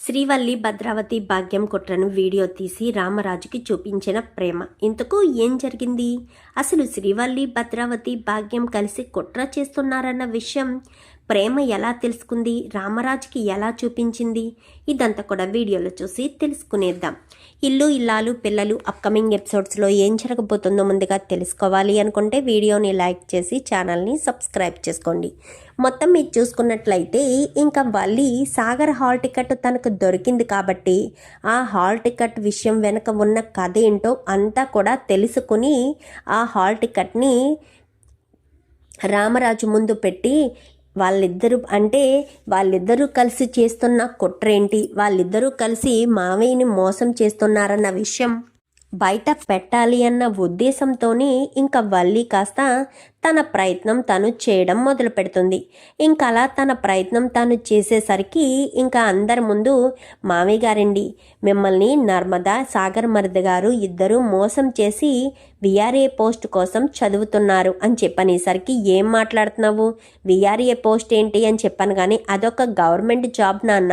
శ్రీవల్లి భద్రావతి భాగ్యం కుట్రను వీడియో తీసి రామరాజుకి చూపించిన ప్రేమ. ఇంతకు ఏం జరిగింది? అసలు శ్రీవల్లి భద్రావతి భాగ్యం కలిసి కుట్ర చేస్తున్నారన్న విషయం ప్రేమ ఎలా తెలుసుకుంది? రామరాజుకి ఎలా చూపించింది? ఇదంతా కూడా వీడియోలో చూసి తెలుసుకునేద్దాం. ఇల్లు ఇల్లాలు పిల్లలు అప్కమింగ్ ఎపిసోడ్స్లో ఏం జరగబోతుందో ముందుగా తెలుసుకోవాలి అనుకుంటే వీడియోని లైక్ చేసి ఛానల్ని సబ్స్క్రైబ్ చేసుకోండి. మొత్తం మీరు చూసుకున్నట్లయితే ఇంకా వల్లి సాగర్ హాల్ టికెట్ తనకు దొరికింది కాబట్టి ఆ హాల్ టికెట్ విషయం వెనుక ఉన్న కథ ఏంటో అంతా కూడా తెలుసుకుని ఆ హాల్ టికెట్ని రామరాజు ముందు పెట్టి వాళ్ళిద్దరూ అంటే వాళ్ళిద్దరూ కలిసి చేస్తున్న కుట్రేంటి? వాళ్ళిద్దరూ కలిసి మావయ్యని మోసం చేస్తున్నారన్న విషయం బయట పెట్టాలి అన్న ఉద్దేశంతోనే ఇంకా వల్లి కాస్త తన ప్రయత్నం తను చేయడం మొదలు పెడుతుంది. ఇంకా అలా తన ప్రయత్నం తాను చేసేసరికి ఇంకా అందరి ముందు మామయ్య గారండి మిమ్మల్ని నర్మదా సాగర్ మరిద గారు ఇద్దరూ మోసం చేసి విఆర్ఏ పోస్ట్ కోసం చదువుతున్నారు అని చెప్పనేసరికి ఏం మాట్లాడుతున్నావు? విఆర్ఏ పోస్ట్ ఏంటి అని చెప్పాను కానీ అదొక గవర్నమెంట్ జాబ్ నాన్న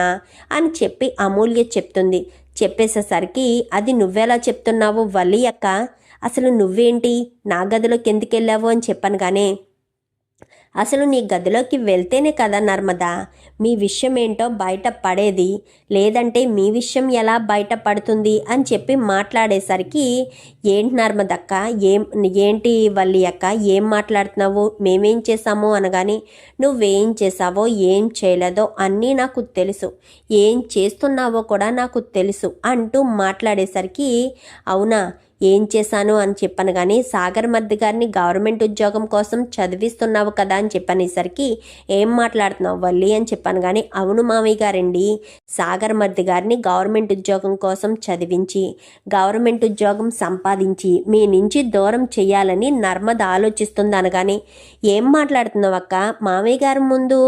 అని చెప్పి అమూల్య చెప్తుంది. చెప్పేసేసరికి అది నువ్వెలా చెప్తున్నావు వల్లి అక్క? అసలు నువ్వేంటి? నా గదిలోకి ఎందుకు వెళ్ళావు అని చెప్పాను కానీ అసలు నీ గదిలోకి వెళ్తేనే కదా నర్మదా? మీ విషయం ఏంటో బయట పడేది? లేదంటే మీ విషయం ఎలా బయట పడుతుంది? అని చెప్పి మాట్లాడేసరికి ఏంటి నర్మదక్క? ఏం ఏంటి వల్లి అక్క? ఏం మాట్లాడుతున్నావు? మేమేం చేసాము అనగాని నువ్వేం చేసావో ఏం చేయలేదో అన్నీ నాకు తెలుసు. ఏం చేస్తున్నావో కూడా నాకు తెలుసు అంటూ మాట్లాడేసరికి అవునా? ఏం చేశాను అని చెప్పాను కానీ సాగర్ మద్ది గారిని గవర్నమెంట్ ఉద్యోగం కోసం చదివిస్తున్నావు కదా అని చెప్పనేసరికి ఏం మాట్లాడుతున్నావు వల్లి అని చెప్పాను కానీ అవును మామయ్య గారండి. సాగర్ మద్ది గారిని గవర్నమెంట్ ఉద్యోగం కోసం చదివించి గవర్నమెంట్ ఉద్యోగం సంపాదించి మీ నుంచి దూరం చేయాలని నర్మద ఆలోచిస్తుంది అనగానే ఏం మాట్లాడుతున్నావు అక్క? మామయ్య గారి ముందు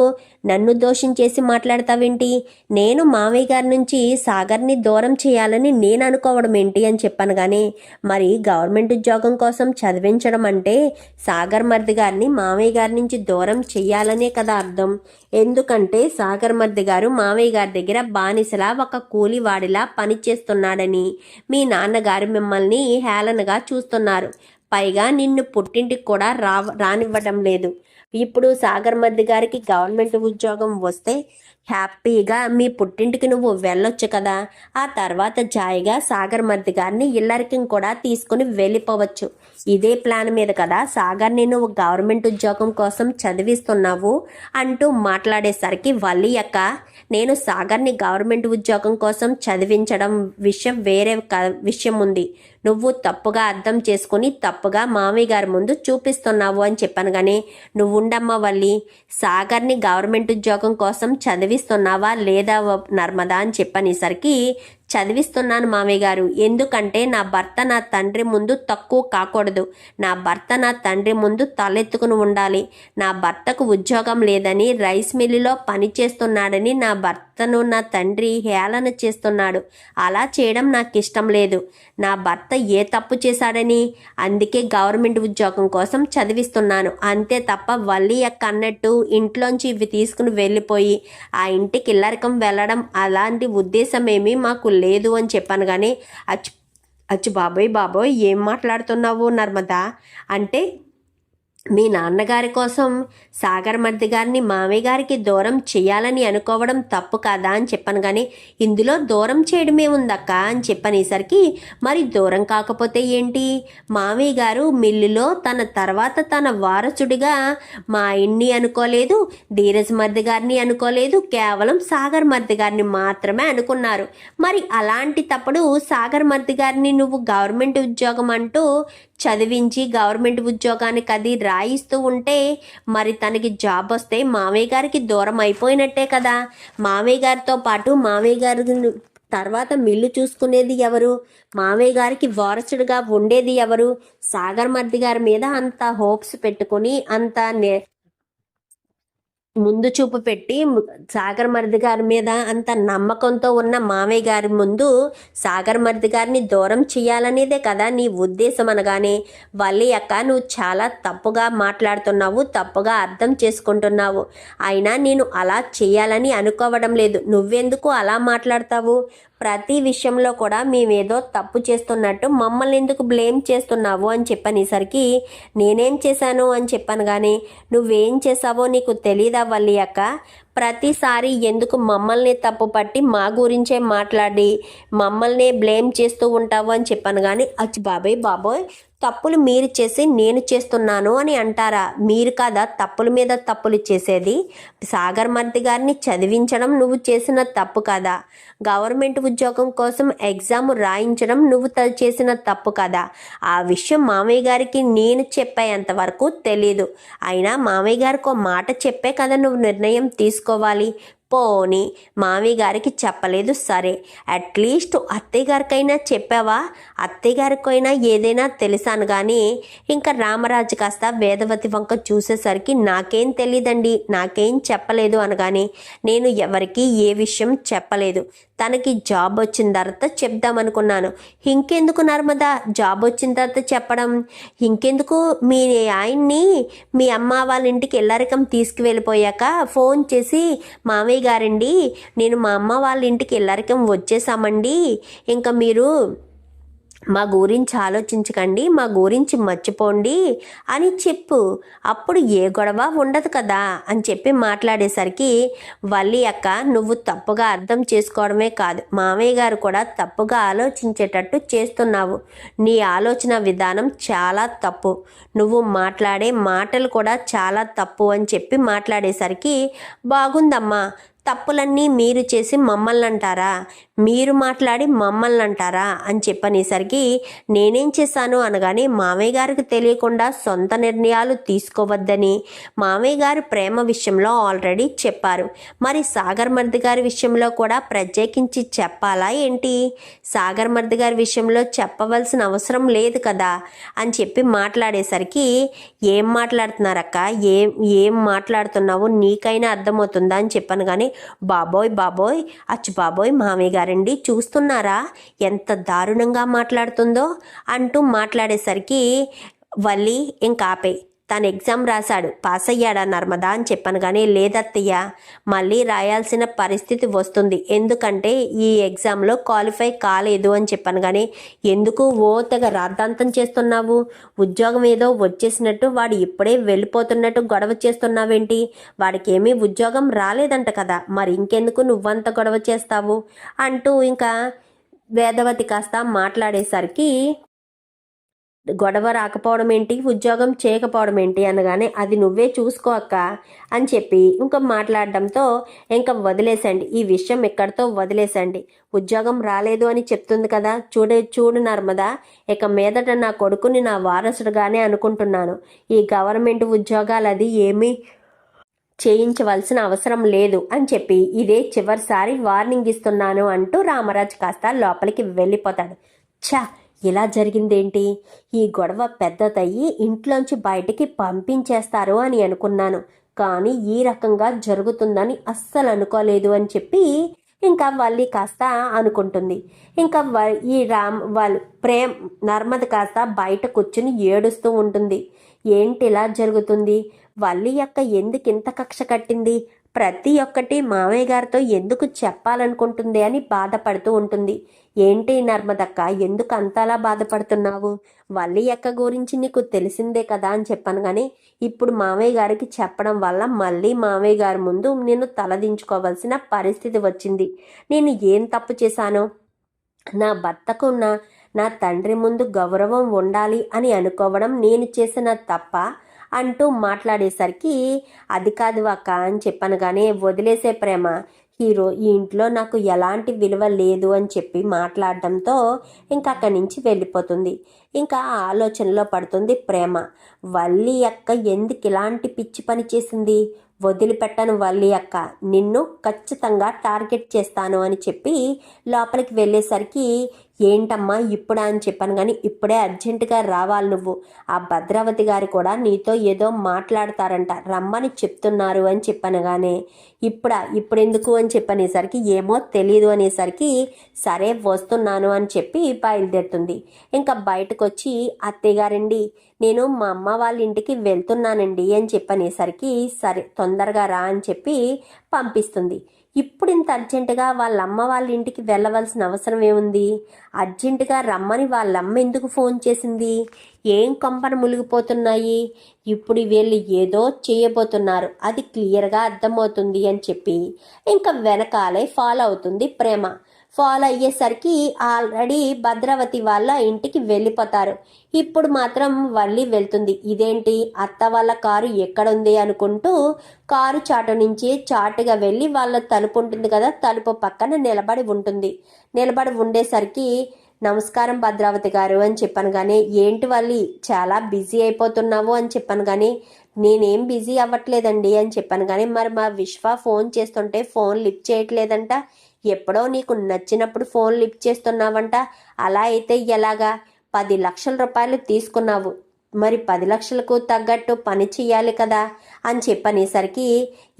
నన్ను దోషం చేసి మాట్లాడతావేంటి? నేను మావయ్య గారి నుంచి సాగర్ని దూరం చేయాలని నేను అనుకోవడం ఏంటి అని చెప్పాను కానీ మరి గవర్నమెంట్ ఉద్యోగం కోసం చదివించడం అంటే సాగర్ మర్ది గారిని మావయ్య గారి నుంచి దూరం చేయాలనే కదా అర్థం. ఎందుకంటే సాగర్ మర్ది గారు మావయ్య గారి దగ్గర బానిసలా ఒక కూలివాడిలా పనిచేస్తున్నాడని మీ నాన్నగారు మిమ్మల్ని హేళనగా చూస్తున్నారు. పైగా నిన్ను పుట్టింటికి కూడా రా రానివ్వడం లేదు. ఇప్పుడు సాగర్ మర్ది గారికి గవర్నమెంట్ ఉద్యోగం వస్తే హ్యాపీగా మీ పుట్టింటికి నువ్వు వెళ్ళొచ్చు కదా. ఆ తర్వాత జాయిగా సాగర్ మర్ది గారిని ఇల్లరికం కూడా తీసుకుని వెళ్ళిపోవచ్చు. ఇదే ప్లాన్ మీద కదా సాగర్ని నువ్వు గవర్నమెంట్ ఉద్యోగం కోసం చదివిస్తున్నావు అంటూ మాట్లాడేసరికి వల్లి అక్క నేను సాగర్ని గవర్నమెంట్ ఉద్యోగం కోసం చదివించడం విషయం వేరే విషయం ఉంది. నువ్వు తప్పుగా అర్థం చేసుకుని తప్పుగా మామయ్య గారి ముందు చూపిస్తున్నావు అని చెప్పాను కానీ నువ్వుండమ్మా వల్లి. సాగర్ని గవర్నమెంట్ ఉద్యోగం కోసం చదివి చదివిస్తున్నావా లేదా నర్మదా అని చెప్పనేసరికి చదివిస్తున్నాను మామయ్య గారు. ఎందుకంటే నా భర్త నా తండ్రి ముందు తక్కువ కాకూడదు. నా భర్త నా తండ్రి ముందు తలెత్తుకుని ఉండాలి. నా భర్తకు ఉద్యోగం లేదని రైస్ మిల్లులో పనిచేస్తున్నాడని నా భర్తను నా తండ్రి హేళన చేస్తున్నాడు. అలా చేయడం నాకు ఇష్టం లేదు. నా భర్త ఏ తప్పు చేశాడని అందుకే గవర్నమెంట్ ఉద్యోగం కోసం చదివిస్తున్నాను. అంతే తప్ప వల్లి అక్క అన్నట్టు ఇంట్లోంచి ఇవి తీసుకుని వెళ్ళిపోయి ఆ ఇంటికి ఇల్లరికం వెళ్ళడం అలాంటి ఉద్దేశమేమి మాకు లేదు అని చెప్పాను కానీ అచ్చు అచ్చు బాబోయ్ బాబోయ్ ఏం మాట్లాడుతున్నావు నర్మదా? అంటే మీ నాన్నగారి కోసం సాగర్మర్ది గారిని మామయ్య గారికి దూరం చేయాలని అనుకోవడం తప్పు కాదా అని చెప్పాను కానీ ఇందులో దూరం చేయడమే ఉందక్క అని చెప్పనేసరికి మరి దూరం కాకపోతే ఏంటి? మామయ్య గారు మిల్లులో తన తర్వాత తన వారసుడిగా మా ఆయన్ని అనుకోలేదు ధీరజ్ మర్ది గారిని అనుకోలేదు కేవలం సాగర్ మర్ది గారిని మాత్రమే అనుకున్నారు. మరి అలాంటి తప్పుడు సాగర్ మర్ది గారిని నువ్వు గవర్నమెంట్ ఉద్యోగం అంటూ చదివించి గవర్నమెంట్ ఉద్యోగానికి అది రాయిస్తూ ఉంటే మరి తనకి జాబ్ వస్తే మామయ్య గారికి దూరం అయిపోయినట్టే కదా. మామయ్య గారితో పాటు మామయ్య గారి తర్వాత మిల్లు చూసుకునేది ఎవరు? మామయ్య గారికి వారసుడుగా ఉండేది ఎవరు? సాగర్ మర్ది గారి మీద అంత హోప్స్ పెట్టుకుని అంత ముందు చూపు పెట్టి సాగర్ మరిది గారి మీద అంత నమ్మకంతో ఉన్న మామయ్య గారి ముందు సాగర్ మరిది గారిని దూరం చేయాలనేదే కదా నీ ఉద్దేశం అనగానే. వల్లి అక్క నువ్వు చాలా తప్పుగా మాట్లాడుతున్నావు తప్పుగా అర్థం చేసుకుంటున్నావు. అయినా నేను అలా చేయాలని అనుకోవడం లేదు. నువ్వెందుకు అలా మాట్లాడతావు? ప్రతి విషయంలో కూడా మేమేదో తప్పు చేస్తున్నట్టు మమ్మల్ని ఎందుకు బ్లేమ్ చేస్తున్నావు అని చెప్పనేసరికి నేనేం చేశాను? అని చెప్పాను కానీ నువ్వేం చేసావో నీకు తెలీదా వల్లి అక్క? ప్రతిసారి ఎందుకు మమ్మల్ని తప్పు పట్టి మా గురించే మాట్లాడి మమ్మల్ని బ్లేమ్ చేస్తూ ఉంటావు అని చెప్పాను కానీ అచ్చి బాబాయ్ బాబోయ్ తప్పులు మీరు చేసి నేను చేస్తున్నాను అని అంటారా? మీరు కదా తప్పుల మీద తప్పులు చేసేది? సాగర్ మంత్రి గారిని చదివించడం నువ్వు చేసిన తప్పు కదా? గవర్నమెంట్ ఉద్యోగం కోసం ఎగ్జామ్ రాయించడం నువ్వు చేసిన తప్పు కదా? ఆ విషయం మామయ్య గారికి నేను చెప్పేంత వరకు తెలీదు. అయినా మామయ్య గారికి ఒక మాట చెప్పే కదా నువ్వు నిర్ణయం తీసుకోవాలి. పోని మామయ్య గారికి చెప్పలేదు సరే. అట్లీస్ట్ అత్తయ్య గారికైనా చెప్పావా? అత్తయ్య గారికైనా ఏదైనా తెలిసాను కానీ ఇంకా రామరాజు కాస్త వేదవతి వంక చూసేసరికి నాకేం తెలియదండి నాకేం చెప్పలేదు అనగానే నేను ఎవరికి ఏ విషయం చెప్పలేదు. తనకి జాబ్ వచ్చిన తర్వాత చెప్దామనుకున్నాను. ఇంకెందుకు నర్మదా? జాబ్ వచ్చిన తర్వాత చెప్పడం? ఇంకెందుకు మీ ఆయన్ని మీ అమ్మ వాళ్ళ ఇంటికి ఎల్లరికం తీసుకువెళ్ళిపోయాక ఫోన్ చేసి మామయ్య గారండి. నేను మా అమ్మ వాళ్ళ ఇంటికి ఇల్లరికం వచ్చేసామండి. ఇంకా మీరు మా గురించి ఆలోచించకండి మా గురించి మర్చిపోండి అని చెప్పు. అప్పుడు ఏ గొడవ ఉండదు కదా అని చెప్పి మాట్లాడేసరికి వల్లి అక్క నువ్వు తప్పుగా అర్థం చేసుకోవడమే కాదు. మామయ్య గారు కూడా తప్పుగా ఆలోచించేటట్టు చేస్తున్నావు. నీ ఆలోచన విధానం చాలా తప్పు. నువ్వు మాట్లాడే మాటలు కూడా చాలా తప్పు అని చెప్పి మాట్లాడేసరికి బాగుందమ్మా. తప్పులన్నీ మీరు చేసి మమ్మల్ని అంటారా మీరు మాట్లాడి మమ్మల్ని అంటారా అని చెప్పనేసరికి నేనేం చేశాను అనగానే మామయ్య గారికి తెలియకుండా సొంత నిర్ణయాలు తీసుకోవద్దని మామయ్య గారు ప్రేమ విషయంలో ఆల్రెడీ చెప్పారు. మరి సాగర్ మర్ది గారి విషయంలో కూడా ప్రత్యేకించి చెప్పాలా ఏంటి? సాగర్ మర్ది గారి విషయంలో చెప్పవలసిన అవసరం లేదు కదా అని చెప్పి మాట్లాడేసరికి ఏం మాట్లాడుతున్నారక్క? ఏం ఏం మాట్లాడుతున్నావు? నీకైనా అర్థమవుతుందా అని చెప్పాను కానీ బాబోయ్ బాబోయ్ అచ్చు బాబోయ్ మామయ్య చూశారండి చూస్తున్నారా? ఎంత దారుణంగా మాట్లాడుతుందో అంటూ మాట్లాడేసరికి వల్లి ఇంకాపే. తను ఎగ్జామ్ రాశాడు. పాస్ అయ్యాడా నర్మదా అని చెప్పాను కానీ లేదత్తయ్య. మళ్ళీ రాయాల్సిన పరిస్థితి వస్తుంది. ఎందుకంటే ఈ ఎగ్జామ్లో క్వాలిఫై కాలేదు అని చెప్పాను కానీ ఎందుకు ఓ తెగ రాద్ధాంతం చేస్తున్నావు? ఉద్యోగం ఏదో వచ్చేసినట్టు వాడు ఇప్పుడే వెళ్ళిపోతున్నట్టు గొడవ చేస్తున్నావేంటి? వాడికి ఏమీ ఉద్యోగం రాలేదంట కదా. మరి ఇంకెందుకు నువ్వంత గొడవ చేస్తావు? అంటూ ఇంకా వేదవతి కాస్త మాట్లాడేసరికి గొడవ రాకపోవడం ఏంటి? ఉద్యోగం చేయకపోవడం ఏంటి? అనగానే అది నువ్వే చూసుకో అక్క అని చెప్పి ఇంకా మాట్లాడడంతో ఇంకా వదిలేసండి ఈ విషయం ఎక్కడితో వదిలేసండి ఉద్యోగం రాలేదు అని చెప్తుంది కదా. చూడే చూడు నర్మదా. ఇక మీదట నా కొడుకుని నా వారసుడుగానే అనుకుంటున్నాను. ఈ గవర్నమెంట్ ఉద్యోగాలు అది ఏమీ చేయించవలసిన అవసరం లేదు అని చెప్పి ఇదే చివరిసారి వార్నింగ్ ఇస్తున్నాను అంటూ రామరాజు కాస్త లోపలికి వెళ్ళిపోతాడు. ఛా! ఇలా జరిగిందేంటి? ఈ గొడవ పెద్దదయ్యి ఇంట్లోంచి బయటికి పంపించేస్తారు అని అనుకున్నాను. కానీ ఈ రకంగా జరుగుతుందని అస్సలు అనుకోలేదు అని చెప్పి ఇంకా వల్లి కాస్త అనుకుంటుంది. ఇంకా వ- ఈ రామ్ వాళ్ళు ప్రేమ్ నర్మద కాస్త బయట కూర్చుని ఏడుస్తూ ఉంటుంది. ఏంటి ఇలా జరుగుతుంది? వల్లి యొక్క ఎందుకు ఇంత కక్ష కట్టింది? ప్రతి ఒక్కటి మామయ్య గారితో ఎందుకు చెప్పాలనుకుంటుంది అని బాధపడుతూ ఉంటుంది. ఏంటి నర్మదక్క ఎందుకు అంతలా బాధపడుతున్నావు? వల్లి అక్క గురించి నీకు తెలిసిందే కదా అని చెప్పాను కానీ ఇప్పుడు మామయ్య గారికి చెప్పడం వల్ల మళ్ళీ మామయ్య గారి ముందు నేను తలదించుకోవాల్సిన పరిస్థితి వచ్చింది. నేను ఏం తప్పు చేశాను? నా భర్తకు నా తండ్రి ముందు గౌరవం ఉండాలి అని అనుకోవడం నేను చేసిన తప్ప అంటూ మాట్లాడేసరికి అది కాదు అక్క అని చెప్పాను కానీ వదిలేసే ప్రేమ. హీరో ఈ ఇంట్లో నాకు ఎలాంటి విలువ లేదు అని చెప్పి మాట్లాడడంతో ఇంకా అక్కడి నుంచి వెళ్ళిపోతుంది. ఇంకా ఆలోచనలో పడుతుంది ప్రేమ. వల్లి అక్క ఎందుకు ఇలాంటి పిచ్చి పని చేసింది? వదిలిపెట్టను వల్లి అక్క. నిన్ను ఖచ్చితంగా టార్గెట్ చేస్తాను అని చెప్పి లోపలికి వెళ్ళేసరికి ఏంటమ్మా ఇప్పుడా అని చెప్పాను కానీ ఇప్పుడే అర్జెంటుగా రావాలి నువ్వు. ఆ భద్రావతి గారు కూడా నీతో ఏదో మాట్లాడతారంట. రమ్మని చెప్తున్నారు అని చెప్పనగానే ఇప్పుడా? ఇప్పుడెందుకు అని చెప్పనేసరికి ఏమో తెలియదు అనేసరికి సరే వస్తున్నాను అని చెప్పి బయలుదేరుతుంది. ఇంకా బయటకు వచ్చి అత్తయ్య గారండి నేను మా అమ్మ వాళ్ళ ఇంటికి వెళ్తున్నానండి అని చెప్పనేసరికి సరే తొందరగా రా అని చెప్పి పంపిస్తుంది. ఇప్పుడు ఇంత అర్జెంటుగా వాళ్ళ అమ్మ వాళ్ళ ఇంటికి వెళ్ళవలసిన అవసరం ఏముంది? అర్జెంటుగా రమ్మని వాళ్ళ అమ్మ ఎందుకు ఫోన్ చేసింది? ఏం కంపన మునిగిపోతున్నాయి? ఇప్పుడు వీళ్ళు ఏదో చేయబోతున్నారు. అది క్లియర్గా అర్థమవుతుంది అని చెప్పి ఇంకా వెనకాలే ఫాలో అవుతుంది ప్రేమ. ఫాలో అయ్యేసరికి ఆల్రెడీ భద్రావతి వాళ్ళ ఇంటికి వెళ్ళిపోతారు. ఇప్పుడు మాత్రం వల్లి వెళ్తుంది. ఇదేంటి? అత్త వాళ్ళ కారు ఎక్కడుంది అనుకుంటూ కారు చాటు నుంచి చాటుగా వెళ్ళి వాళ్ళ తలుపు ఉంటుంది కదా తలుపు పక్కన నిలబడి ఉంటుంది. నిలబడి ఉండేసరికి నమస్కారం భద్రావతి గారు అని చెప్పాను కానీ ఏంటి వాళ్ళి చాలా బిజీ అయిపోతున్నావు అని చెప్పాను కానీ నేనేం బిజీ అవ్వట్లేదండి అని చెప్పాను కానీ మరి మా విశ్వ ఫోన్ చేస్తుంటే ఫోన్ లిఫ్ట్ చేయట్లేదంట. ఎప్పుడో నీకు నచ్చినప్పుడు ఫోన్ లిఫ్ట్ చేస్తున్నావంట. అలా అయితే ఎలాగా? పది లక్షల రూపాయలు తీసుకున్నావు. మరి పది లక్షలకు తగ్గట్టు పని చెయ్యాలి కదా అని చెప్పనేసరికి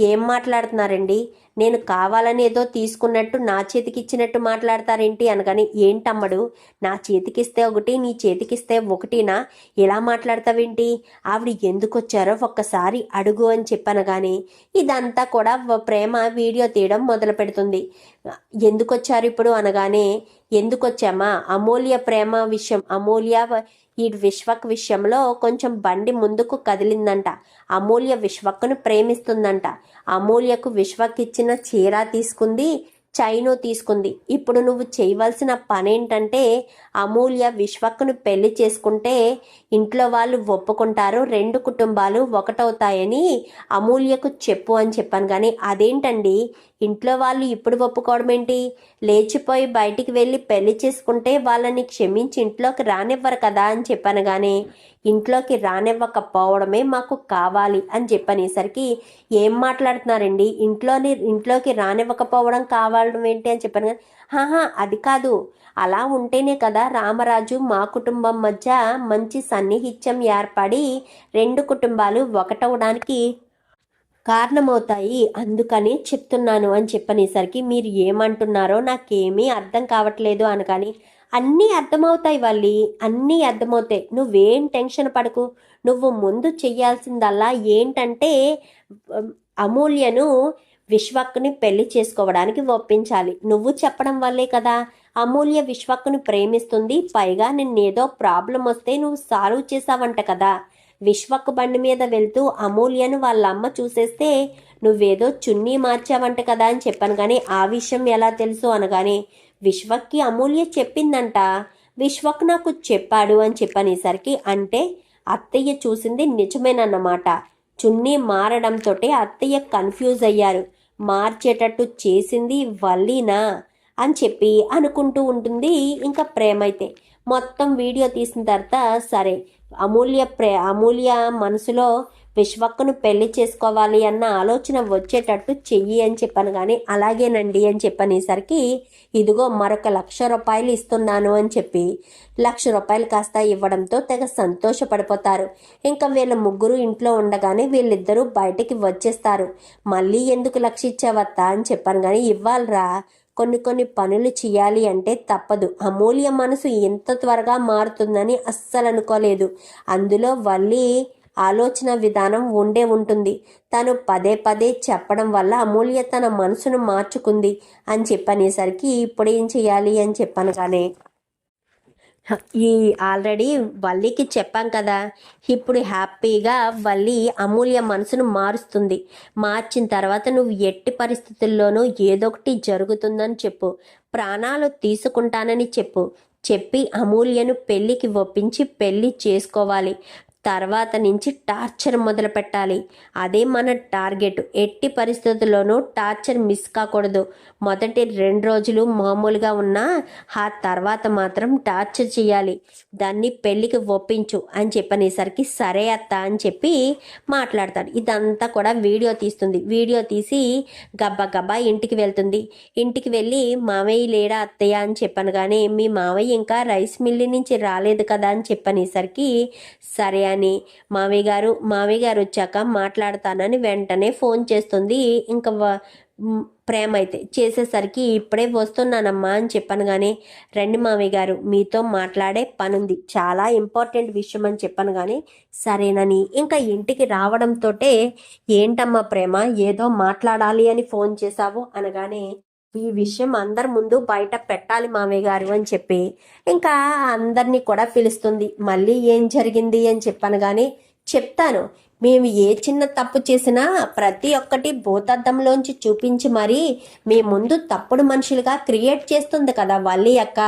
ఏం మాట్లాడుతున్నారండి? నేను కావాలని ఏదో తీసుకున్నట్టు నా చేతికి ఇచ్చినట్టు మాట్లాడతారేంటి అనగాని ఏంటమ్మడు? నా చేతికిస్తే ఒకటి నీ చేతికిస్తే ఒకటినా? ఇలా మాట్లాడతావేంటి? ఆవిడ ఎందుకు వచ్చారో ఒక్కసారి అడుగు అని చెప్పనగాని ఇదంతా కూడా ప్రేమ వీడియో తీయడం మొదలు పెడుతుంది. ఎందుకు వచ్చారు ఇప్పుడు? అనగానే ఎందుకు వచ్చామా అమూల్య ప్రేమ విషయం అమూల్య ఈ విశ్వక్ విషయంలో కొంచెం బండి ముందుకు కదిలిందంట. అమూల్య విశ్వక్ను ప్రేమిస్తుందంట. అమూల్యకు విశ్వక్ ఇచ్చిన చీర తీసుకుంది చైను తీసుకుంది. ఇప్పుడు నువ్వు చేయవలసిన పని ఏంటంటే అమూల్య విశ్వక్ను పెళ్ళి చేసుకుంటే ఇంట్లో వాళ్ళు ఒప్పుకుంటారు రెండు కుటుంబాలు ఒకటవుతాయని అమూల్యకు చెప్పు అని చెప్పాను. కానీ అదేంటండి? ఇంట్లో వాళ్ళు ఇప్పుడు ఒప్పుకోవడం ఏంటి? లేచిపోయి బయటికి వెళ్ళి పెళ్ళి చేసుకుంటే వాళ్ళని క్షమించి ఇంట్లోకి రానివ్వరు కదా అని చెప్పాను కానీ ఇంట్లోకి రానివ్వకపోవడమే మాకు కావాలి అని చెప్పనేసరికి ఏం మాట్లాడుతున్నారండి? ఇంట్లోని ఇంట్లోకి రానివ్వకపోవడం కావడం ఏంటి అని చెప్పాను కానీ హాహా అది కాదు. అలా ఉంటేనే కదా రామరాజు మా కుటుంబం మధ్య మంచి సన్నిహిత్యం ఏర్పడి రెండు కుటుంబాలు ఒకటవడానికి కారణమవుతాయి. అందుకని చెప్తున్నాను అని చెప్పనేసరికి మీరు ఏమంటున్నారో నాకేమీ అర్థం కావట్లేదు అనగాని అన్నీ అర్థమవుతాయి వాళ్ళి అన్నీ అర్థమవుతాయి. నువ్వేం టెన్షన్ పడకు. నువ్వు ముందు చెయ్యాల్సిందల్లా ఏంటంటే అమూల్యను విశ్వక్ని పెళ్ళి చేసుకోవడానికి ఒప్పించాలి. నువ్వు చెప్పడం వల్లే కదా. అమూల్య విశ్వక్ను ప్రేమిస్తుంది. పైగా నిన్నేదో ప్రాబ్లం వస్తే నువ్వు సాల్వ్ చేసావంట కదా. విశ్వక్ బండి మీద వెళ్తూ అమూల్యను వాళ్ళ అమ్మ చూసేస్తే నువ్వేదో చున్నీ మార్చావంట కదా అని చెప్పాను. కానీ ఆ విషయం ఎలా తెలుసు అనగానే విశ్వక్కి అమూల్య చెప్పిందంట. విశ్వక్ నాకు చెప్పాడు అని చెప్పనేసరికి అంటే అత్తయ్య చూసింది నిజమేనన్నమాట. చున్నీ మారడంతో అత్తయ్య కన్ఫ్యూజ్ అయ్యారు. మార్చేటట్టు చేసింది వల్లీనా అని చెప్పి అనుకుంటూ ఉంటుంది. ఇంకా ప్రేమ అయితే మొత్తం వీడియో తీసిన తర్వాత సరే అమూల్య ప్రే అమూల్య మనసులో విశ్వక్కును పెళ్ళి చేసుకోవాలి అన్న ఆలోచన వచ్చేటట్టు చెయ్యి అని చెప్పాను కానీ అలాగేనండి అని చెప్పనేసరికి ఇదిగో మరొక లక్ష రూపాయలు ఇస్తున్నాను అని చెప్పి లక్ష రూపాయలు కాస్త ఇవ్వడంతో తెగ సంతోషపడిపోతారు. ఇంకా వీళ్ళ ముగ్గురు ఇంట్లో ఉండగానే వీళ్ళిద్దరూ బయటికి వచ్చేస్తారు. మళ్ళీ ఎందుకు లక్ష ఇచ్చావత్తా అని చెప్పాను కానీ ఇవ్వాలరా కొన్ని కొన్ని పనులు చేయాలి అంటే తప్పదు. అమూల్య మనసు ఎంత త్వరగా మారుతుందని అస్సలు అనుకోలేదు. అందులో వల్లి ఆలోచన విధానం ఉండే ఉంటుంది. తను పదే పదే చెప్పడం వల్ల అమూల్య తన మనసును మార్చుకుంది. అని చెప్పనేసరికి ఇప్పుడు ఏం చేయాలి అని చెప్పాను కానీ ఈ ఆల్రెడీ వల్లికి చెప్పాం కదా ఇప్పుడు హ్యాపీగా వల్లి అమూల్య మనసును మారుస్తుంది. మార్చిన తర్వాత నువ్వు ఎట్టి పరిస్థితుల్లోనూ ఏదొకటి జరుగుతుందని చెప్పు. ప్రాణాలు తీసుకుంటానని చెప్పు. చెప్పి అమూల్యను పెళ్ళికి ఒప్పించి పెళ్ళి చేసుకోవాలి. తర్వాత నుంచి టార్చర్ మొదలు పెట్టాలి. అదే మన టార్గెట్. ఎట్టి పరిస్థితుల్లోనూ టార్చర్ మిస్ కాకూడదు. మొదటి రెండు రోజులు మామూలుగా ఉన్నా ఆ తర్వాత మాత్రం టార్చర్ చేయాలి. దాన్ని పెళ్ళికి ఒప్పించు అని చెప్పనేసరికి సరే అత్త అని చెప్పి మాట్లాడతాడు. ఇదంతా కూడా వీడియో తీస్తుంది. వీడియో తీసి గబ్బా గబ్బా ఇంటికి వెళ్తుంది. ఇంటికి వెళ్ళి మావయ్య లేడా అత్తయ్య? అని చెప్పాను కానీ మీ మావయ్య ఇంకా రైస్ మిల్లు నుంచి రాలేదు కదా? అని చెప్పనేసరికి సరే అని మావయ్య గారు మావయ్య గారు వచ్చాక మాట్లాడతానని వెంటనే ఫోన్ చేస్తుంది. ఇంకా ప్రేమ అయితే చేసేసరికి ఇప్పుడే వస్తున్నానమ్మా అని చెప్పాను కానీ రండి మావయ్య గారు మీతో మాట్లాడే పనుంది. చాలా ఇంపార్టెంట్ విషయం అని చెప్పాను కానీ సరేనని. ఇంకా ఇంటికి రావడంతో ఏంటమ్మా ప్రేమ? ఏదో మాట్లాడాలి అని ఫోన్ చేశావు? అనగానే ఈ విషయం అందరి ముందు బయట పెట్టాలి మామయ్య గారు అని చెప్పి ఇంకా అందరినీ కూడా పిలుస్తుంది. మళ్ళీ ఏం జరిగింది అని చెప్పాను కానీ చెప్తాను. మేము ఏ చిన్న తప్పు చేసినా ప్రతి ఒక్కటి భూతద్దంలోంచి చూపించి మరి మీ ముందు తప్పుడు మనుషులుగా క్రియేట్ చేస్తుంది కదా వల్లి అక్క.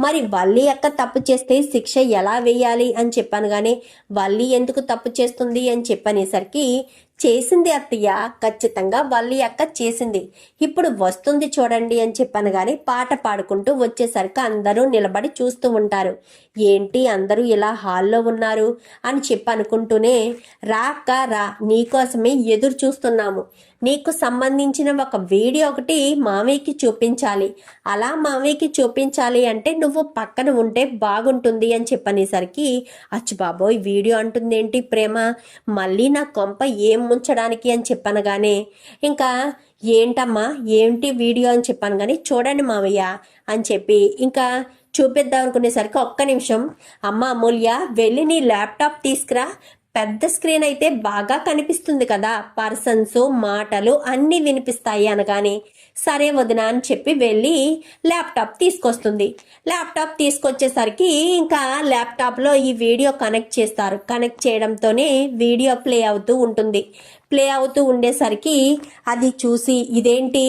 మరి వల్లి అక్క తప్పు చేస్తే శిక్ష ఎలా వేయాలి అని చెప్పాను కానీ వల్లి ఎందుకు తప్పు చేస్తుంది అని చెప్పనేసరికి చేసింది అత్తయ్య. ఖచ్చితంగా వల్లి అక్క చేసింది. ఇప్పుడు వస్తుంది చూడండి అని చెప్పాను కానీ పాట పాడుకుంటూ వచ్చేసరికి అందరూ నిలబడి చూస్తూ ఉంటారు. ఏంటి అందరూ ఇలా హాల్లో ఉన్నారు? అని చెప్పి అనుకుంటూనే రా అక్క రా. నీకోసమే ఎదురు చూస్తున్నాము. నీకు సంబంధించిన ఒక వీడియో ఒకటి మామయ్యకి చూపించాలి. అలా మామయ్యకి చూపించాలి అంటే నువ్వు పక్కన ఉంటే బాగుంటుంది అని చెప్పనేసరికి అచ్చు బాబోయ్ వీడియో అంటుందేంటి ప్రేమ? మళ్ళీ నా కొంప ఏం ముంచడానికి అని చెప్పనగానే ఇంకా ఏంటమ్మా ఏంటి వీడియో అని చెప్పాను కానీ చూడండి మావయ్య అని చెప్పి ఇంకా చూపిద్దాం అనుకునేసరికి ఒక్క నిమిషం అమ్మ అమూల్య వెళ్ళి నీ ల్యాప్టాప్ తీసుకురా పెద్ద స్క్రీన్ అయితే బాగా కనిపిస్తుంది కదా. పర్సన్స్ మాటలు అన్నీ వినిపిస్తాయి అనగానే సరే వదిన అని చెప్పి వెళ్ళి ల్యాప్టాప్ తీసుకొస్తుంది. ల్యాప్టాప్ తీసుకొచ్చేసరికి ఇంకా ల్యాప్టాప్లో ఈ వీడియో కనెక్ట్ చేస్తారు. కనెక్ట్ చేయడంతోనే వీడియో ప్లే అవుతూ ఉంటుంది. ప్లే అవుతూ ఉండేసరికి అది చూసి ఇదేంటి?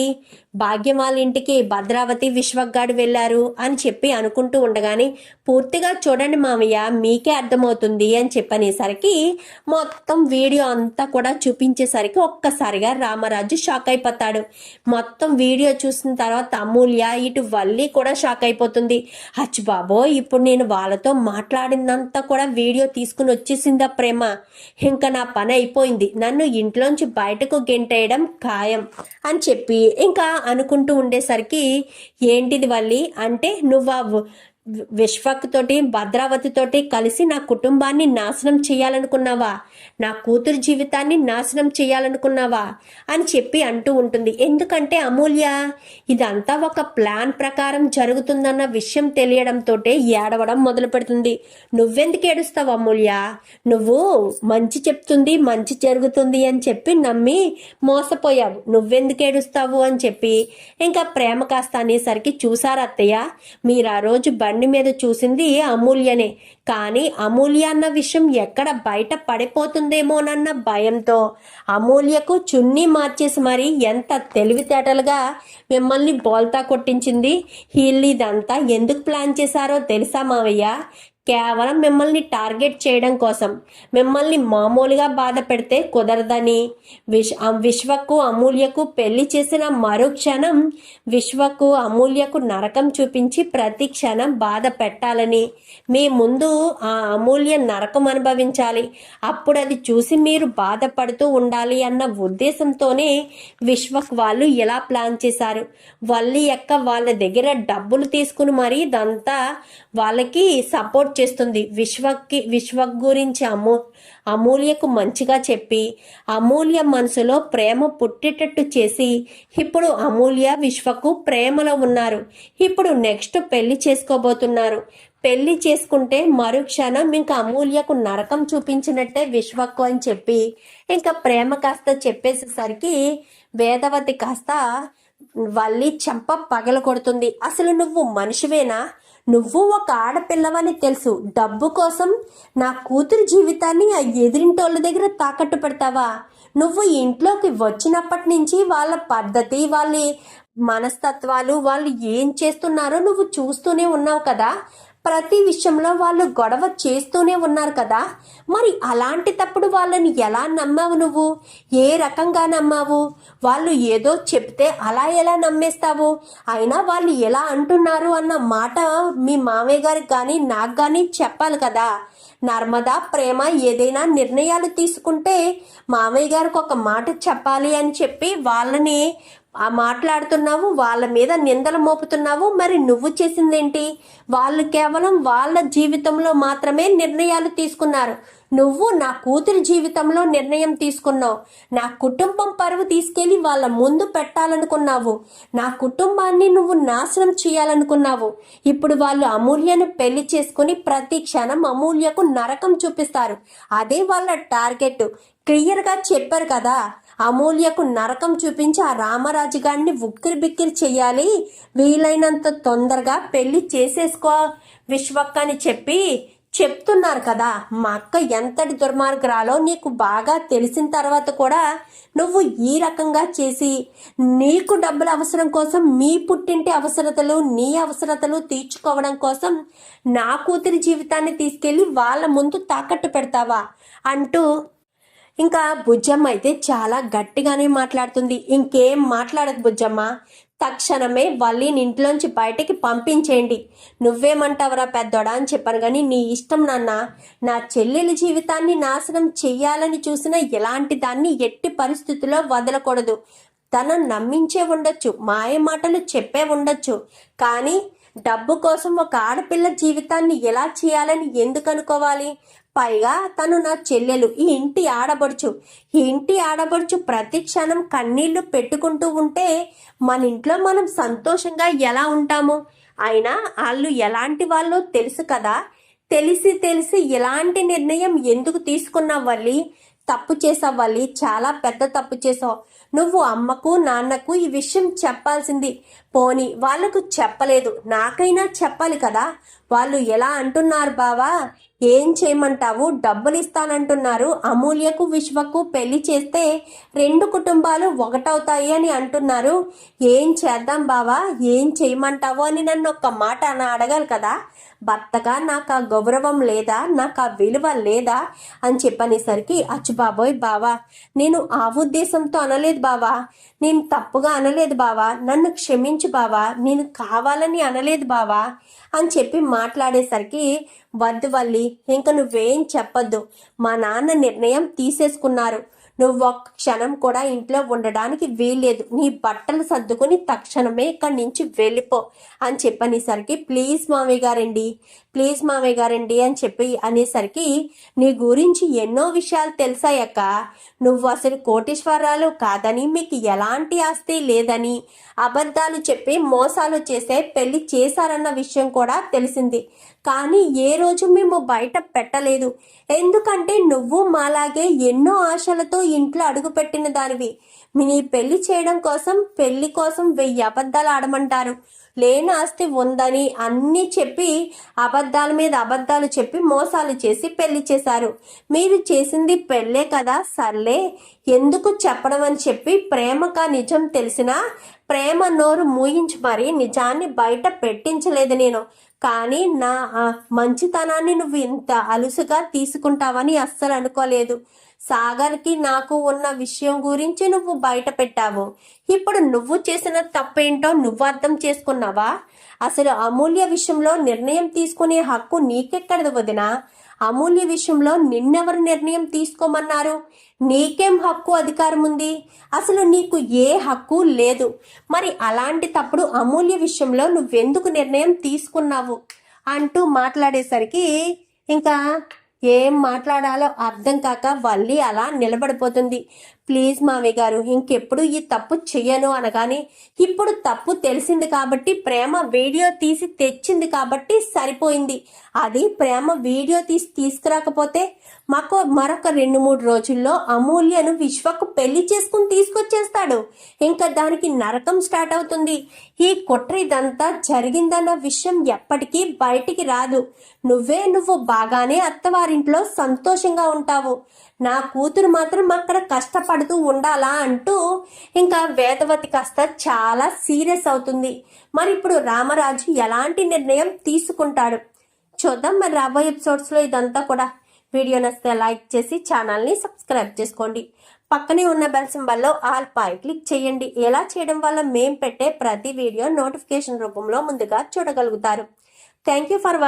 భాగ్యం వాళ్ళ ఇంటికి భద్రావతి విశ్వగాడు వెళ్ళారు అని చెప్పి అనుకుంటూ ఉండగానే పూర్తిగా చూడండి మామయ్య మీకే అర్థమవుతుంది అని చెప్పనేసరికి మొత్తం వీడియో అంతా కూడా చూపించేసరికి ఒక్కసారిగా రామరాజు షాక్ అయిపోతాడు. మొత్తం వీడియో చూసిన తర్వాత అమూల్య ఇటు వల్లి కూడా షాక్ అయిపోతుంది. హచ్ బాబో ఇప్పుడు నేను వాళ్ళతో మాట్లాడిందంతా కూడా వీడియో తీసుకుని వచ్చేసిందా ప్రేమ? ఇంకా నా పని అయిపోయింది. నన్ను ఇంట్లోంచి బయటకు గెంటేయడం ఖాయం అని చెప్పి ఇంకా అనుకుంటూ ఉండేసరికి ఏంటిది వల్లి? అంటే నువ్వు విశ్వక్ తోటి భద్రావతితోటి కలిసి నా కుటుంబాన్ని నాశనం చేయాలనుకున్నావా? నా కూతురు జీవితాన్ని నాశనం చేయాలనుకున్నావా? అని చెప్పి అంటూ ఉంటుంది. ఎందుకంటే అమూల్య ఇదంతా ఒక ప్లాన్ ప్రకారం జరుగుతుందన్న విషయం తెలియడంతో ఏడవడం మొదలు పెడుతుంది. నువ్వెందుకు ఏడుస్తావు అమూల్య? నువ్వు మంచి చెప్తుంది మంచి జరుగుతుంది అని చెప్పి నమ్మి మోసపోయావు. నువ్వెందుకు ఏడుస్తావు అని చెప్పి. ఇంకా ప్రేమ కాస్త అనేసరికి చూసారా అత్తయ్య మీరు ఆ రోజు బండి మీద చూసింది అమూల్యనే. కానీ అమూల్య అన్న విషయం ఎక్కడ బయట పడిపోతుందేమోనన్న భయంతో అమూల్యకు చున్నీ మార్చేసి మరి ఎంత తెలివితేటలుగా మిమ్మల్ని బోల్తా కొట్టించింది. వీళ్ళు ఇదంతా ఎందుకు ప్లాన్ చేశారో తెలుసా మావయ్య? కేవలం మిమ్మల్ని టార్గెట్ చేయడం కోసం మిమ్మల్ని మామూలుగా బాధ పెడితే కుదరదని. విశ్ విశ్వకు అమూల్యకు పెళ్ళి చేసిన మరో క్షణం విశ్వకు అమూల్యకు నరకం చూపించి ప్రతి క్షణం బాధ పెట్టాలని. మీ ముందు ఆ అమూల్య నరకం అనుభవించాలి. అప్పుడు అది చూసి మీరు బాధపడుతూ ఉండాలి అన్న ఉద్దేశంతోనే విశ్వక్ వాళ్ళు ఇలా ప్లాన్ చేశారు. వల్లి యొక్క వాళ్ళ దగ్గర డబ్బులు తీసుకుని మరీ ఇదంతా వాళ్ళకి సపోర్ట్ చేస్తుంది. విశ్వకి విశ్వ గురించి అమూ అమూల్యకు మంచిగా చెప్పి అమూల్య మనసులో ప్రేమ పుట్టేటట్టు చేసి ఇప్పుడు అమూల్య విశ్వకు ప్రేమలో ఉన్నారు. ఇప్పుడు నెక్స్ట్ పెళ్ళి చేసుకోబోతున్నారు. పెళ్ళి చేసుకుంటే మరుక్షణం ఇంకా అమూల్యకు నరకం చూపించినట్టే విశ్వకు అని చెప్పి ఇంకా ప్రేమ కాస్త చెప్పేసేసరికి వేదవతి కాస్త వల్లి చెంప పగల కొడుతుంది అసలు నువ్వు మనిషివేనా? నువ్వు ఒక ఆడపిల్లవని తెలుసు. డబ్బు కోసం నా కూతురు జీవితాన్ని ఆ ఎదిరింటోళ్ళ దగ్గర తాకట్టు పెడతావా? నువ్వు ఇంట్లోకి వచ్చినప్పటి నుంచి వాళ్ళ పద్ధతి వాళ్ళ మనస్తత్వాలు వాళ్ళు ఏం చేస్తున్నారో నువ్వు చూస్తూనే ఉన్నావు కదా. ప్రతి విషయంలో వాళ్ళు గొడవ చేస్తూనే ఉన్నారు కదా. మరి అలాంటి తప్పుడు వాళ్ళని ఎలా నమ్మావు నువ్వు? ఏ రకంగా నమ్మావు? వాళ్ళు ఏదో చెప్తే అలా ఎలా నమ్మేస్తావు? అయినా వాళ్ళు ఎలా అంటున్నారు అన్న మాట మీ మామయ్య గారికి కానీ నాకు కానీ చెప్పాలి కదా. నర్మదా ప్రేమ ఏదైనా నిర్ణయాలు తీసుకుంటే మామయ్య గారికి ఒక మాట చెప్పాలి అని చెప్పి వాళ్ళని ఆ మాట్లాడుతున్నావు వాళ్ళ మీద నిందలు మోపుతున్నావు. మరి నువ్వు చేసిందేంటి? వాళ్ళు కేవలం వాళ్ళ జీవితంలో మాత్రమే నిర్ణయాలు తీసుకున్నారు. నువ్వు నా కూతురి జీవితంలో నిర్ణయం తీసుకున్నావు. నా కుటుంబం పరువు తీసుకెళ్ళి వాళ్ళ ముందు పెట్టాలనుకున్నావు. నా కుటుంబాన్ని నువ్వు నాశనం చేయాలనుకున్నావు. ఇప్పుడు వాళ్ళు అమూల్యను పెళ్ళి చేసుకుని ప్రతి క్షణం అమూల్యకు నరకం చూపిస్తారు. అదే వాళ్ళ టార్గెట్. క్లియర్గా చెప్పారు కదా. అమూల్యకు నరకం చూపించి ఆ రామరాజు గారిని ఉక్కిరి బిక్కిరి చెయ్యాలి. వీలైనంత తొందరగా పెళ్ళి చేసేసుకో విశ్వక్క అని చెప్పి చెప్తున్నారు కదా. మా అక్క ఎంతటి దుర్మార్గురాలో నీకు బాగా తెలిసిన తర్వాత కూడా నువ్వు ఈ రకంగా చేసి నీకు డబ్బుల అవసరం కోసం మీ పుట్టింటి అవసరతలు నీ అవసరతలు తీర్చుకోవడం కోసం నా కూతురి జీవితాన్ని తీసుకెళ్ళి వాళ్ళ ముందు తాకట్టు పెడతావా? అంటూ ఇంకా బుజ్జమ్మ అయితే చాలా గట్టిగానే మాట్లాడుతుంది. ఇంకేం మాట్లాడదు బుజ్జమ్మ. తక్షణమే వల్లిని ఇంట్లోంచి బయటికి పంపించేయండి. నువ్వేమంటావరా పెద్దోడా అని చెప్పాను కానీ నీ ఇష్టం నాన్న. నా చెల్లెలి జీవితాన్ని నాశనం చెయ్యాలని చూసిన ఎలాంటి దాన్ని ఎట్టి పరిస్థితుల్లో వదలకూడదు. తన నమ్మించే ఉండొచ్చు మాయ మాటలు చెప్పే ఉండొచ్చు. కానీ డబ్బు కోసం ఒక ఆడపిల్ల జీవితాన్ని ఎలా చేయాలని ఎందుకు అనుకోవాలి? పైగా తను నా చెల్లెలు ఈ ఇంటి ఆడబడుచు ఈ ఇంటి ఆడబడుచు ప్రతి క్షణం కన్నీళ్ళు పెట్టుకుంటూ ఉంటే మన ఇంట్లో మనం సంతోషంగా ఎలా ఉంటాము? అయినా వాళ్ళు ఎలాంటి వాళ్ళో తెలుసు కదా? తెలిసి తెలిసి ఎలాంటి నిర్ణయం ఎందుకు తీసుకున్నావు తప్పు చేసావు చాలా పెద్ద తప్పు చేసావు నువ్వు అమ్మకు నాన్నకు ఈ విషయం చెప్పాల్సింది. పోని వాళ్ళకు చెప్పలేదు. నాకైనా చెప్పాలి కదా? వాళ్ళు ఎలా అంటున్నారు బావా? ఏం చేయమంటావు? డబ్బులు ఇస్తానంటున్నారు అమూల్యకు విశ్వకు పెళ్ళి చేస్తే రెండు కుటుంబాలు ఒకటవుతాయి అని అంటున్నారు. ఏం చేద్దాం బావా? ఏం చేయమంటావు అని నన్ను ఒక్క మాట అని అడగాలి కదా. భర్తగా నాకు ఆ గౌరవం లేదా నాకు ఆ విలువ లేదా అని చెప్పనేసరికి అచ్చు బాబోయ్ బావా నేను ఆ ఉద్దేశంతో అనలేదు బావా. నేను తప్పుగా అనలేదు బావా. నన్ను క్షమించు బావా. నేను కావాలని అనలేదు బావా అని చెప్పి మాట్లాడేసరికి వద్దు వల్లి ఇంక నువ్వేం చెప్పొద్దు. మా నాన్న నిర్ణయం తీసేసుకున్నారు. నువ్వు ఒక్క క్షణం కూడా ఇంట్లో ఉండడానికి వీల్లేదు. నీ బట్టలు సర్దుకుని తక్షణమే ఇక్కడి నుంచి వెళ్ళిపో అని చెప్పనేసరికి ప్లీజ్ మామయ్య గారండి ప్లీజ్ మామయ్య గారండి అని చెప్పి అనేసరికి నీ గురించి ఎన్నో విషయాలు తెలిసాయక్క నువ్వు అసలు కోటీశ్వరాలు కాదని మీకు ఎలాంటి ఆస్తి లేదని అబద్ధాలు చెప్పి మోసాలు చేసే పెళ్ళి చేశారన్న విషయం కూడా తెలిసింది. కానీ ఏ రోజు మేము బయట పెట్టలేదు. ఎందుకంటే నువ్వు మాలాగే ఎన్నో ఆశలతో ఇంట్లో అడుగుపెట్టిన దానివి. నీ పెళ్ళి చేయడం కోసం పెళ్ళి కోసం వెయ్యి అబద్ధాలు ఆడమంటారు. లేని ఆస్తి ఉందని అన్నీ చెప్పి అబద్ధాల మీద అబద్ధాలు చెప్పి మోసాలు చేసి పెళ్ళి చేశారు. మీరు చేసింది పెళ్ళే కదా సర్లే. ఎందుకు చెప్పడం అని చెప్పి ప్రేమగా నిజం తెలిసినా ప్రేమ నోరు మూయించి మరి నిజాన్ని బయట పెట్టించలేదు నేను. కానీ నా మంచితనాన్ని నువ్వు ఇంత అలుసుగా తీసుకుంటావని అస్సలు అనుకోలేదు. సాగర్కి నాకు ఉన్న విషయం గురించి నువ్వు బయట పెట్టావు ఇప్పుడు నువ్వు చేసిన తప్పేంటో నువ్వు అర్థం చేసుకున్నావా? అసలు అమూల్య విషయంలో నిర్ణయం తీసుకునే హక్కు నీకెక్కడది వదినా? అమూల్య విషయంలో నిన్నెవరు నిర్ణయం తీసుకోమన్నారు? నీకేం హక్కు అధికారం ఉంది? అసలు నీకు ఏ హక్కు లేదు. మరి అలాంటి తప్పుడు అమూల్య విషయంలో నువ్వెందుకు నిర్ణయం తీసుకున్నావు? అంటూ మాట్లాడేసరికి ఇంకా ఏం మాట్లాడాలో అర్థం కాక వల్లి అలా నిలబడిపోతుంది. ప్లీజ్ మావి గారు ఇంకెప్పుడు ఈ తప్పు చెయ్యను అనగానే ఇప్పుడు తప్పు తెలిసింది కాబట్టి ప్రేమ వీడియో తీసి తెచ్చింది కాబట్టి సరిపోయింది. అది ప్రేమ వీడియో తీసి తీసుకురాకపోతే మాకు మరొక రెండు మూడు రోజుల్లో అమూల్యను విశ్వకు పెళ్ళి చేసుకుని తీసుకొచ్చేస్తాడు. ఇంకా దానికి నరకం స్టార్ట్ అవుతుంది. ఈ కుట్ర ఇదంతా జరిగిందన్న విషయం ఎప్పటికీ బయటికి రాదు. నువ్వే నువ్వు బాగానే అత్తవారింట్లో సంతోషంగా ఉంటావు. నా కూతురు మాత్రం అక్కడ కష్టపడుతూ ఉండాలా అంటూ ఇంకా వేదవతి కాస్త చాలా సీరియస్ అవుతుంది. మరి ఇప్పుడు రామరాజు ఎలాంటి నిర్ణయం తీసుకుంటాడు? చూద్దాం మరి రాబోయే ఎపిసోడ్స్లో ఇదంతా కూడా. వీడియో నచ్చితే లైక్ చేసి ఛానల్ని సబ్స్క్రైబ్ చేసుకోండి. పక్కనే ఉన్న బెల్ సింబల్లో ఆల్ పై క్లిక్ చేయండి. ఎలా చేయడం వల్ల మేం పెట్టే ప్రతి వీడియో నోటిఫికేషన్ రూపంలో ముందుగా చూడగలుగుతారు. Thank you for